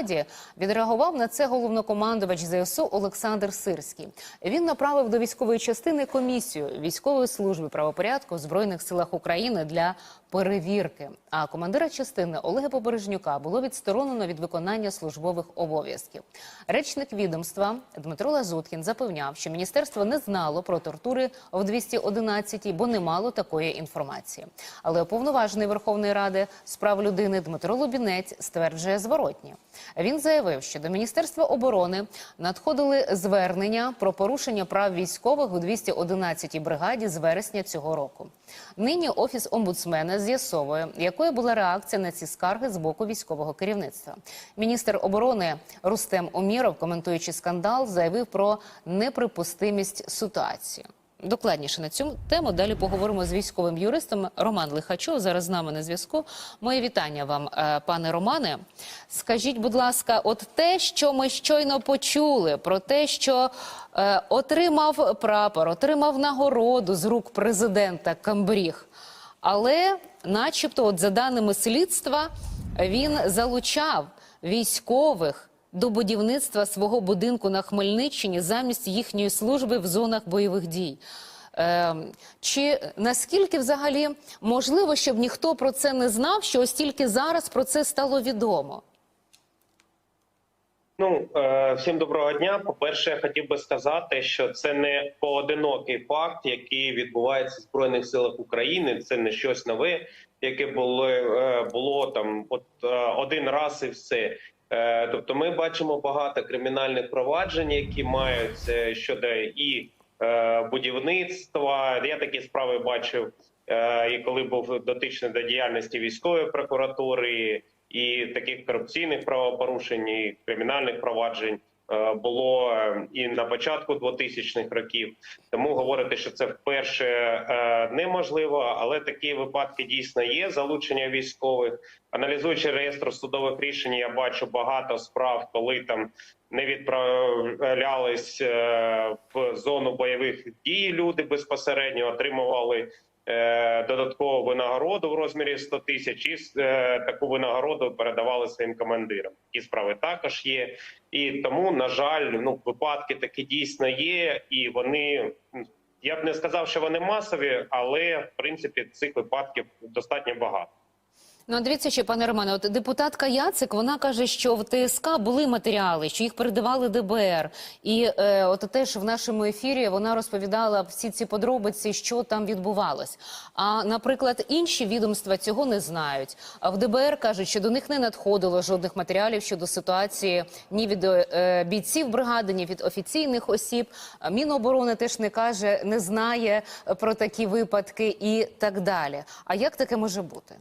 бригаді, відреагував на це головнокомандувач ЗСУ Олександр Сирський. Він направив до військової частини комісію військової служби правопорядку в збройних силах України для перевірки. А командира частини Олега Побережнюка було відсторонено від виконання службових обов'язків. Речник відомства Дмитро Лазуткін запевняв, що міністерство не знало про тортури в 211, бо не мало такої інформації. Але уповноважений Верховної Ради з прав людини Дмитро Лубінець стверджує зворотні. Він заявив, що до Міністерства оборони надходили звернення про порушення прав військових у 211-й бригаді з вересня цього року. Нині офіс омбудсмена з'ясовує, якою була реакція на ці скарги з боку військового керівництва. Міністр оборони Рустем Уміров, коментуючи скандал, заявив про неприпустимість ситуації. Докладніше на цю тему далі поговоримо з військовим юристом Роман Лихачов. Зараз з нами на зв'язку. Моє вітання вам, е, пане Романе. Скажіть, будь ласка, от те, що ми щойно почули, про те, що е, отримав прапор, отримав нагороду з рук президента Камбріг, але, начебто, от за даними слідства, він залучав військових до будівництва свого будинку на Хмельниччині замість їхньої служби в зонах бойових дій. Е, чи наскільки взагалі можливо, щоб ніхто про це не знав, що ось тільки зараз про це стало відомо? Ну е, всім доброго дня. По перше, я хотів би сказати, що це не поодинокий факт, який відбувається в збройних силах України. Це не щось нове, яке було е, було там от е, один раз і все. Тобто, ми бачимо багато кримінальних проваджень, які мають щодо і будівництва. Я такі справи бачив. І коли був дотичний до діяльності військової прокуратури і таких корупційних правопорушень, і кримінальних проваджень е, було е, і на початку 2000-х років. Тому говорити, що це вперше е, неможливо, але такі випадки дійсно є. Залучення військових, аналізуючи реєстр судових рішень, я бачу багато справ, коли там не відправлялись в зону бойових дій. Люди безпосередньо отримували додаткову винагороду в розмірі 100 тисяч, і е, таку винагороду передавали своїм командирам. Ті справи також є, і тому, на жаль, ну випадки такі дійсно є, і вони. Я б не сказав, що вони масові, але в принципі цих випадків достатньо багато. Ну, дивіться ще, пане Романе, от депутатка Яцик, вона каже, що в ТСК були матеріали, що їх передавали ДБР. І е, от теж в нашому ефірі вона розповідала всі ці подробиці, що там відбувалось. А, наприклад, інші відомства цього не знають. А в ДБР кажуть, що до них не надходило жодних матеріалів щодо ситуації ні від е, бійців бригади, ні від офіційних осіб. Міноборони теж не каже, не знає про такі випадки і так далі. А як таке може бути?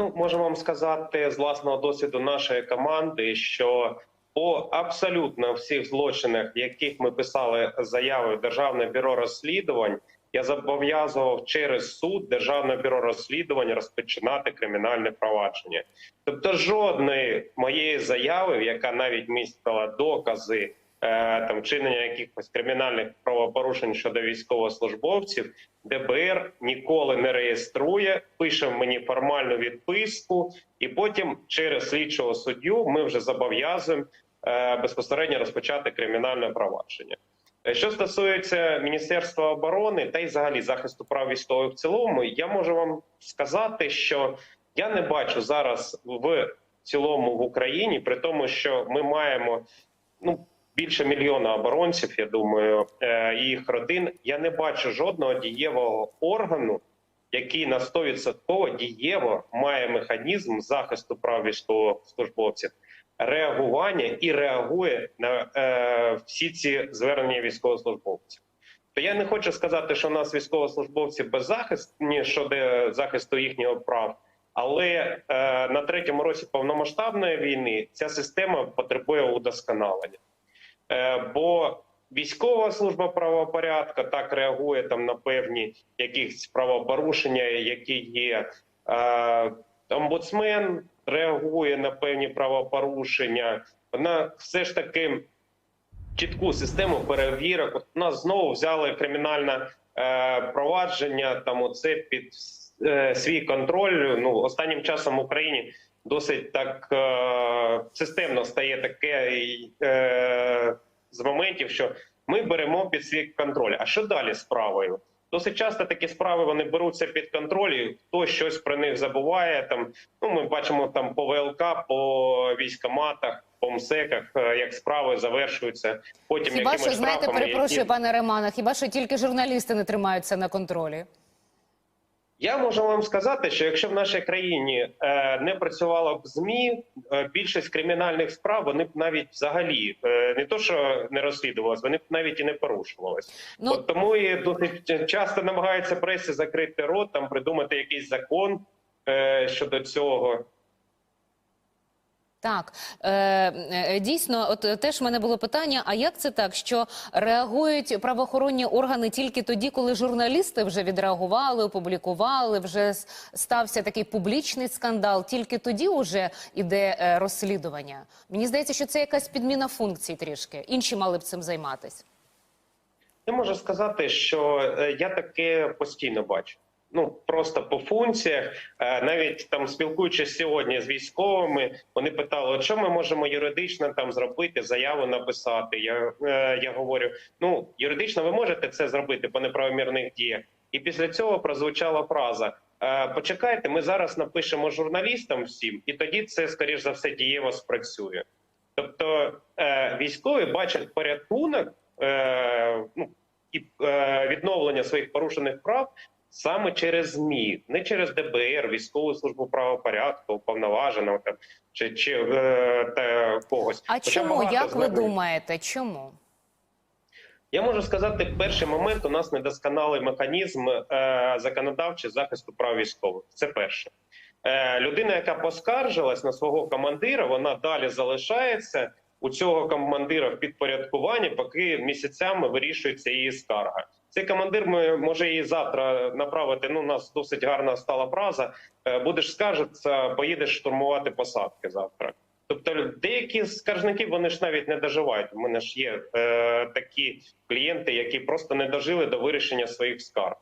Ну, можу вам сказати з власного досвіду нашої команди, що по абсолютно всіх злочинах, яких ми писали заяви в Державне бюро розслідувань, я зобов'язував через суд Державне бюро розслідувань розпочинати кримінальне провадження. Тобто, жодної моєї заяви, яка навіть містила докази там чинення якихось кримінальних правопорушень щодо військовослужбовців, ДБР ніколи не реєструє, пише мені формальну відписку, і потім через слідчого суддю ми вже зобов'язуємо е, безпосередньо розпочати кримінальне провадження. Е, Що стосується Міністерства оборони та й взагалі захисту прав військових в цілому, я можу вам сказати, що я не бачу зараз в цілому в Україні, при тому, що ми маємо ну більше мільйона оборонців, я думаю, е, і їх родин. Я не бачу жодного дієвого органу, який на 100% дієво має механізм захисту прав військовослужбовців, реагування і реагує на е, всі ці звернення військовослужбовців. То я не хочу сказати, що у нас військовослужбовці беззахисні щодо захисту їхнього прав. Але е, на третьому році повномасштабної війни ця система потребує удосконалення. Е, бо військова служба правопорядку так реагує там на певні якісь правопорушення, які є. Е, омбудсмен реагує на певні правопорушення. Вона все ж таки чітку систему перевірок. От нас знову взяли кримінальне е, провадження. Там оце під свій контроль. Ну останнім часом в Україні досить так е, системно стає таке е, з моментів, що ми беремо під свій контроль. А що далі з справою? Досить часто такі справи вони беруться під контроль, і хтось щось про них забуває. Там ну ми бачимо там по ВЛК, по військоматах, по МСЕКах, е, як справи завершуються. Потім Хіба що знаєте, перепрошую, які... пане Романа, хіба що тільки журналісти не тримаються на контролі? Я можу вам сказати, що якщо в нашій країні е, не працювало б змі, е, більшість кримінальних справ вони б навіть взагалі е, не то, що не розслідувалось, вони б навіть і не порушувалися. Ну- От тому і досить часто намагаються пресі закрити рот, там придумати якийсь закон щодо цього. Так е, е, дійсно, от е, теж в мене було питання: а як це так, що реагують правоохоронні органи тільки тоді, коли журналісти вже відреагували, опублікували, вже стався такий публічний скандал? Тільки тоді вже іде е, розслідування? Мені здається, що це якась підміна функцій трішки. Інші мали б цим займатися. Я можу сказати, що я таке постійно бачу. Ну просто по функціях, Е, навіть там спілкуючись сьогодні з військовими, вони питали, що ми можемо юридично там зробити, заяву написати. Я, е, я говорю: ну юридично ви можете це зробити по неправомірних діях. І після цього прозвучала фраза: е, почекайте, ми зараз напишемо журналістам всім, і тоді це скоріш за все дієво спрацює. Тобто військові бачать порятунок ну, і відновлення своїх порушених прав саме через ЗМІ, не через ДБР, військову службу правопорядку, уповноваженого там чи, чи е, та когось. А Хоча чому як ви думаєте? Чому? Я можу сказати, перший момент у нас недосконалий механізм е, законодавчий захисту прав військових. Це перше. Е, людина, яка поскаржилась на свого командира, вона далі залишається у цього командира в підпорядкуванні, поки місяцями вирішується її скарга. Цей командир може її завтра направити. Ну, у нас досить гарна стала фраза. е, Будеш скаржитися, поїдеш штурмувати посадки завтра. Тобто деякі скаржники вони ж навіть не доживають. У мене ж є е, такі клієнти, які просто не дожили до вирішення своїх скарг.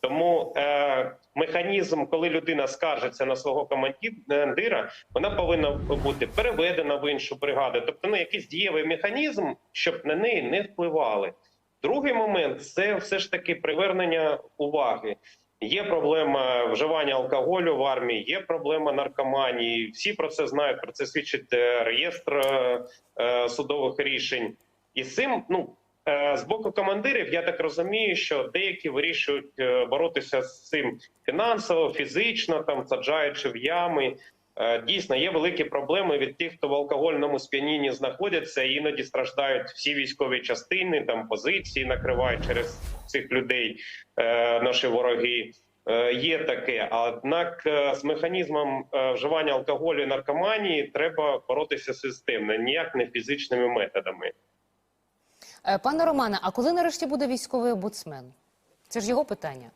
Тому е, механізм, коли людина скаржиться на свого командира, вона повинна бути переведена в іншу бригаду. Тобто, ну якийсь дієвий механізм, щоб на неї не впливали. Другий момент це все ж таки привернення уваги. Є проблема вживання алкоголю в армії, є проблема наркоманії. Всі про це знають. Про це свідчить е, реєстр е, е, судових рішень. І цим, ну з боку командирів, я так розумію, що деякі вирішують боротися з цим фінансово, фізично, там саджаючи в ями. Е, Дійсно, є великі проблеми від тих, хто в алкогольному сп'янінні знаходяться. і Іноді страждають всі військові частини, там позиції накривають через цих людей е, наші вороги. Е, Є таке, однак з механізмом вживання алкоголю і наркоманії треба боротися системно, ніяк не фізичними методами. Пане Романе, а коли нарешті буде військовий омбудсмен? Це ж його питання.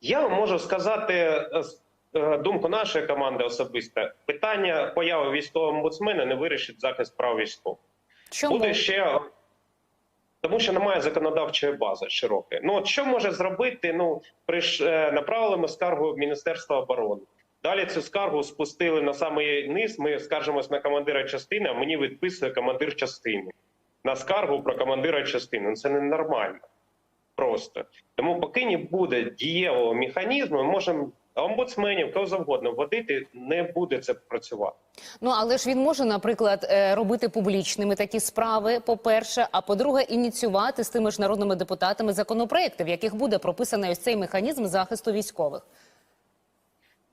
Я вам можу сказати з- думку нашої команди особисто. Питання появи військового омбудсмена не вирішить захист прав військових. Чому? Буде ще тому, що немає законодавчої бази широкої. Ну от що може зробити? Ну приш е, направили ми скаргу в Міністерство оборони. Далі цю скаргу спустили на самий низ. Ми скаржимось на командира частини, а мені відписує командир частини на скаргу про командира частини. Ну, Це ненормально. Просто тому, поки не буде дієвого механізму, ми можемо омбудсменів кого завгодно вводити, не буде це працювати. Ну але ж він може, наприклад, е, робити публічними такі справи. По-перше, а по-друге, ініціювати з тими ж народними депутатами законопроекти, в яких буде прописаний ось цей механізм захисту військових.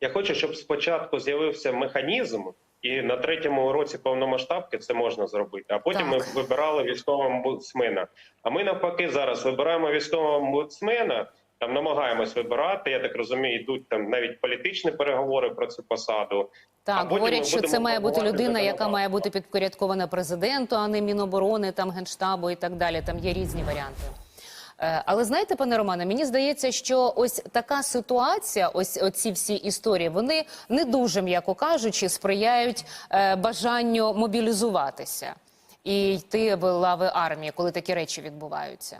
Я хочу, щоб спочатку з'явився механізм, і на третьому році повномасштабки це можна зробити. А потім Так. ми вибирали військового омбудсмена. А ми навпаки зараз вибираємо військового омбудсмена. Там намагаємось вибирати. Я так розумію, йдуть там навіть політичні переговори про цю посаду. Так, говорять, що це має бути людина, яка має бути підпорядкована президенту, а не Міноборони, там генштабу і так далі. Там є різні варіанти. Е, Але знаєте, пане Романе, мені здається, що ось така ситуація, ось оці всі історії, вони не дуже, м'яко кажучи, сприяють е, бажанню мобілізуватися і йти в лави армії, коли такі речі відбуваються.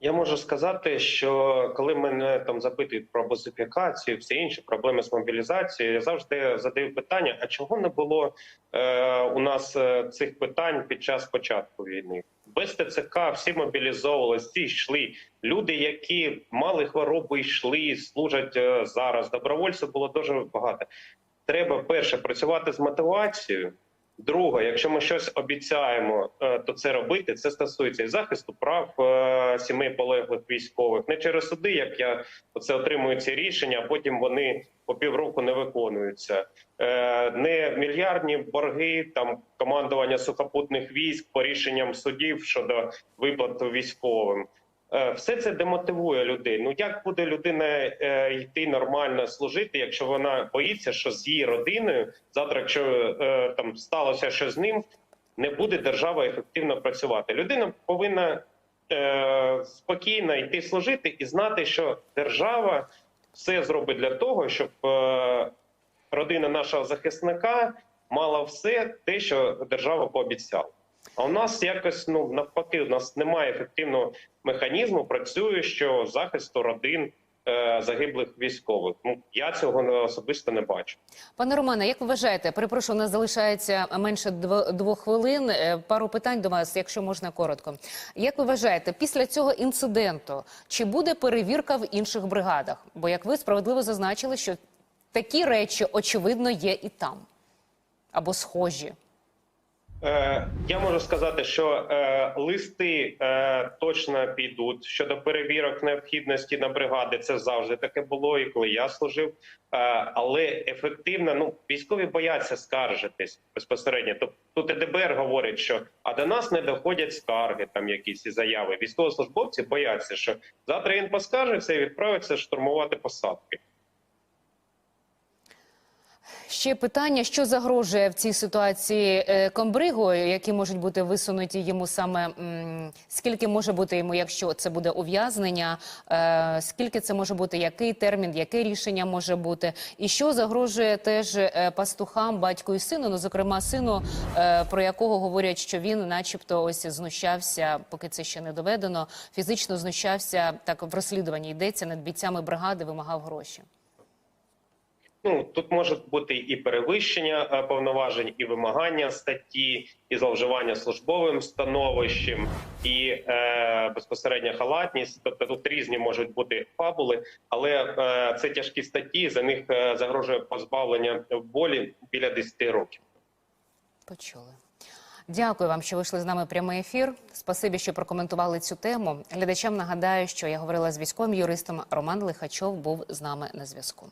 Я можу сказати, що коли мене там запитують про бозифікацію, все інше проблеми з мобілізацією, я завжди задаю питання: а чого не було е, у нас е, цих питань під час початку війни? Без ТЦК всі мобілізовувалися, всі йшли. Люди, які мали хворобу, йшли, служать е, зараз. Добровольців було дуже багато. Треба перше працювати з мотивацією. Друге, якщо ми щось обіцяємо, е, то це робити. Це стосується і захисту прав е, сімей полеглих військових. Не через суди, як я оце отримую ці рішення, а потім вони по півроку не виконуються. Е, Не мільярдні борги там командування сухопутних військ по рішенням судів щодо виплат військовим. Е, Все це демотивує людей. Ну як буде людина е, йти нормально служити, якщо вона боїться, що з її родиною завтра, якщо е, там сталося що з ним, не буде держава ефективно працювати. Людина повинна е, спокійно йти служити і знати, що держава все зробить для того, щоб е, родина нашого захисника мала все те, що держава пообіцяла. А у нас якось ну навпаки, у нас немає ефективного механізму працюючого захисту родин е, загиблих військових. Ну я цього особисто не бачу. Пане Романе, як вважаєте? Перепрошую, у нас залишається менше дво- двох хвилин. Е, Пару питань до вас, якщо можна коротко. Як ви вважаєте, після цього інциденту чи буде перевірка в інших бригадах? Бо як ви справедливо зазначили, що такі речі очевидно є і там або схожі. Е, я можу сказати, що е, листи е, точно підуть щодо перевірок необхідності на бригади. Це завжди таке було, і коли я служив. Але ефективно, ну військові бояться скаржитись безпосередньо. Тобто тут ДБР говорить, що а до нас не доходять скарги, там якісь і заяви. Військовослужбовці бояться, що завтра він поскаржиться і відправиться штурмувати посадки. Ще питання, що загрожує в цій ситуації е, комбригу, які можуть бути висунуті йому саме скільки може бути йому, якщо це буде ув'язнення, е, скільки це може бути, який термін, яке рішення може бути, і що загрожує теж е, пастухам, батьку і сину, ну зокрема сину, про якого говорять, що він, начебто, ось знущався, поки це ще не доведено, фізично знущався так в розслідуванні йдеться над бійцями бригади, вимагав гроші. Ну тут може бути і перевищення е, повноважень, і вимагання статті, і зловживання службовим становищем, і е, безпосередня халатність. Тобто тут різні можуть бути фабули, але е, це тяжкі статті. За них е, загрожує позбавлення волі біля 10 років. Почули. Дякую вам, що вийшли з нами прямий ефір. Спасибі, що прокоментували цю тему. Глядачам нагадаю, що я говорила з військовим юристом. Роман Лихачов був з нами на зв'язку.